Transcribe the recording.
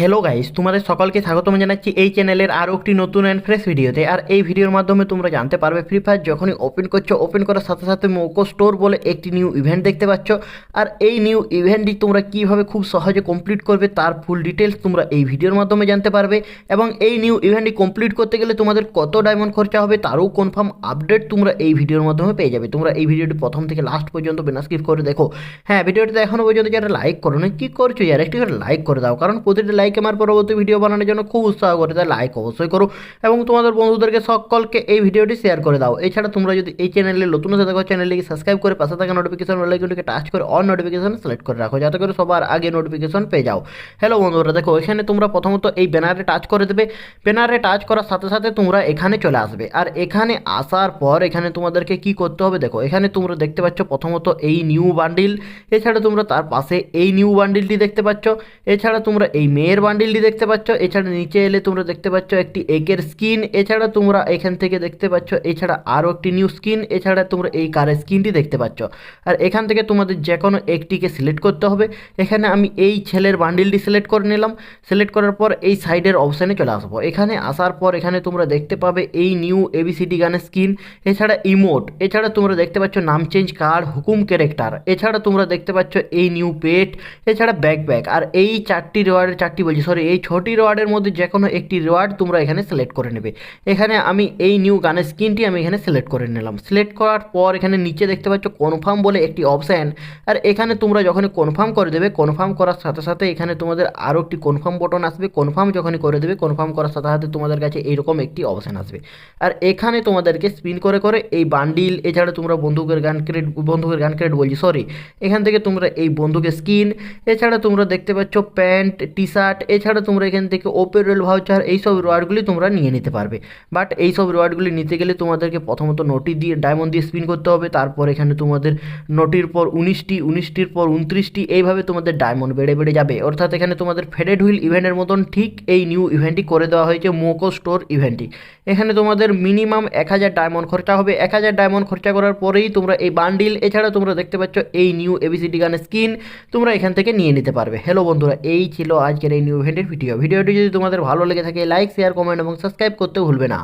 Hello guys তোমাদের সকলকে স্বাগতম জানাচ্ছি এই চ্যানেলের আরও একটি নতুন অ্যান্ড ফ্রেশ ভিডিওতে আর এই ভিডিওর মাধ্যমে তোমরা জানতে পারবে ফ্রি ফায়ার যখনই ওপেন করছ ওপেন করার সাথে সাথে মোকো স্টোর বলে একটি নিউ ইভেন্ট দেখতে পাচ্ছ। আর এই নিউ ইভেন্টটি তোমরা কীভাবে খুব সহজে কমপ্লিট করবে, তার ফুল ডিটেলস তোমরা এই ভিডিওর মাধ্যমে জানতে পারবে। এবং এই নিউ ইভেন্টটি কমপ্লিট করতে গেলে তোমাদের কত ডায়মন্ড খরচা হবে, তারও কনফার্ম আপডেট তোমরা এই ভিডিওর মাধ্যমে পেয়ে যাবে। তোমরা এই ভিডিওটি প্রথম থেকে লাস্ট পর্যন্ত বিনা স্কিপ করে দেখো। হ্যাঁ ভিডিওটিতে এখনও পর্যন্ত যারা লাইক করো না কী করছ? যারা একটি করে লাইক করে দাও, কারণ প্রতিটি লাইক আমার পরবর্তী ভিডিও বানানোর জন্য খুব উৎসাহ করে তাই লাইক অবশ্যই করো এবং তোমাদের বন্ধুদেরকে সকলকে এই ভিডিওটি শেয়ার করে দাও। এছাড়া তোমরা যদি এই চ্যানেলে নতুন হয়ে থাকো চ্যানেলটিকে সাবস্ক্রাইব করে পাশে থাকা নোটিফিকেশন বেলাইকনটিকে টাচ করে অন নোটিফিকেশন সিলেক্ট করে রাখো, যাতে করে সবার আগে নোটিফিকেশন পেয়ে যাও। হ্যালো বন্ধুরা, দেখো এখানে তোমরা প্রথমত এই ব্যানারে টাচ করে দেবে। ব্যানারে টাচ করার সাথে সাথে তোমরা এখানে চলে আসবে। আর এখানে আসার পর এখানে তোমাদেরকে কি করতে হবে দেখো, এখানে তোমরা দেখতে পাচ্ছ প্রথমত এই নিউ বান্ডিল এছাড়া তোমরা তার পাশে এই নিউ বান্ডিলটি দেখতে পাচ্ছ। এছাড়া তোমরা এই মেয়ের বান্ডিলটি দেখতে পাচ্ছ, এছাড়া নিচে এলে তোমরা দেখতে পাচ্ছ একটি একের স্কিন এছাড়া তোমরা এখান থেকে দেখতে পাচ্ছ, এছাড়া আরও একটি নিউ স্কিন এছাড়া তোমরা এই কারের স্কিনটি দেখতে পাচ্ছ। আর এখান থেকে তোমাদের যে কোনো একটিকে সিলেক্ট করতে হবে। এখানে আমি এই ছেলের বান্ডিলটি সিলেক্ট করে নিলাম। সিলেক্ট করার পর এই সাইডের অপশানে চলে আসব। এখানে আসার পর এখানে তোমরা দেখতে পাবে এই নিউ এবিসিডি গানের স্কিন এছাড়া ইমোট এছাড়া তোমরা দেখতে পাচ্ছ নাম চেঞ্জ কার্ড হুকুম ক্যারেক্টার এছাড়া তোমরা দেখতে পাচ্ছ এই নিউ পেট এছাড়া ব্যাকপ্যাক আর এই চারটি রেওয়ার্ডের চারটি বলছি সরি এই ছটি রেওয়ার্ডের মধ্যে যে কোনো একটি রেওয়ার্ড তোমরা এখানে সিলেক্ট করে নেবে। এখানে আমি এই নিউ গানের স্ক্রিনটি আমি এখানে সিলেক্ট করে নিলাম। সিলেক্ট করার পর এখানে নিচে দেখতে পাচ্ছ কনফার্ম বলে একটি অপশান আর এখানে তোমরা যখনই কনফার্ম করে দেবে কনফার্ম করার সাথে সাথে এখানে তোমাদের আরও একটি কনফার্ম বটন আসবে। কনফার্ম যখনই করে দেবে কনফার্ম করার সাথে সাথে তোমাদের কাছে এইরকম একটি অপশান আসবে। আর এখানে তোমাদেরকে স্পিন করে করে এই বান্ডিল এছাড়া তোমরা বন্দুকের গান ক্রেড বন্দুকের গান ক্রেড বলছি সরি এখান থেকে তোমরা এই বন্দুকের স্কিন এছাড়া তোমরা দেখতে পাচ্ছ প্যান্ট টি শার্ট এছাড়া তোমরা এখান থেকে ওপেরেল ভাউচার এইসব রিওয়ার্ডগুলি তোমরা নিয়ে নিতে পারবে। বাট এইসব রিওয়ার্ডগুলি নিতে গেলে তোমাদেরকে প্রথমত নোটি দিয়ে ডায়মন্ড দিয়ে স্পিন করতে হবে। তারপর এখানে তোমাদের নোটির পর উনিশটি, উনিশটির পর উনত্রিশটি, এইভাবে তোমাদের ডায়মন্ড বেড়ে বেড়ে যাবে। অর্থাৎ এখানে তোমাদের ফেডেড হুইল ইভেন্টের মতন ঠিক এই নিউ ইভেন্টটি করে দেওয়া হয়েছে মোকো স্টোর ইভেন্টটি এখানে তোমাদের মিনিমাম এক হাজার ডায়মন্ড খরচা হবে। এক হাজার ডায়মন্ড খরচা করার পরেই তোমরা এই বান্ডিল এছাড়া তোমরা দেখতে পাচ্ছ এই নিউ এবিসিডি গানের স্কিন তোমরা এখান থেকে নিয়ে নিতে পারবে। হ্যালো বন্ধুরা, এই ছিল আজকের এই নিউ ইভেন্টের ভিডিও ভিডিওটি যদি তোমাদের ভালো লেগে থাকে লাইক শেয়ার কমেন্ট এবং সাবস্ক্রাইব করতে ভুলবে না।